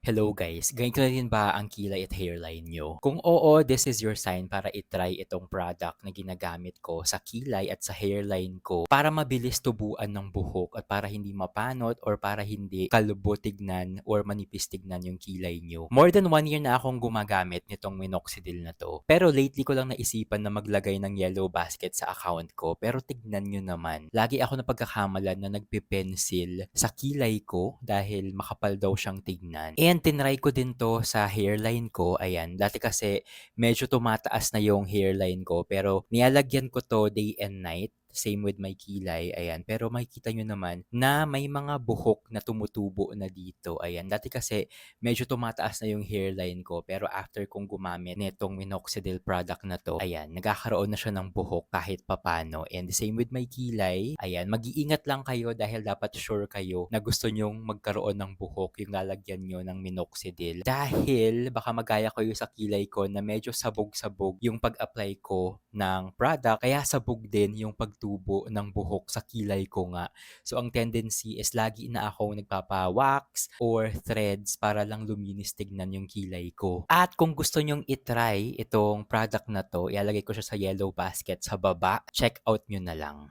Hello guys, ganito na rin ba ang kilay at hairline nyo? Kung oo, this is your sign para itry itong product na ginagamit ko sa kilay at sa hairline ko para mabilis tubuan ng buhok at para hindi mapanot or para hindi kalbo tignan or manipis tignan yung kilay nyo. More than one year na akong gumagamit nitong minoxidil na to. Pero lately ko lang naisipan na maglagay ng yellow basket sa account ko. Pero tignan nyo naman, lagi ako napagkakamalan na nagpe-pencil sa kilay ko dahil makapal daw siyang tignan. And tinry ko din 'to sa hairline ko, ayan. Dati kasi medyo tumataas na yung hairline ko pero nilalagyan ko 'to day and night. Same with my kilay, ayan. Pero makikita nyo naman na may mga buhok na tumutubo na dito, ayan. Dati kasi medyo tumataas na yung hairline ko pero after kong gumamit nitong minoxidil product na 'to, ayan, nagkakaroon na siya ng buhok kahit papano. And same with my kilay, ayan. Mag-iingat lang kayo dahil dapat sure kayo na gusto nyong magkaroon ng buhok yung lalagyan nyo ng minoxidil. Dahil baka magaya kayo sa kilay ko na medyo sabog-sabog yung pag-apply ko ng product, kaya sabog din yung pagtubo ng buhok sa kilay ko nga. So ang tendency is lagi na akong nagpapa-wax or threads para lang luminis tignan yung kilay ko. At kung gusto nyong itry itong product na to, ilalagay ko siya sa yellow basket sa baba. Check out nyo na lang.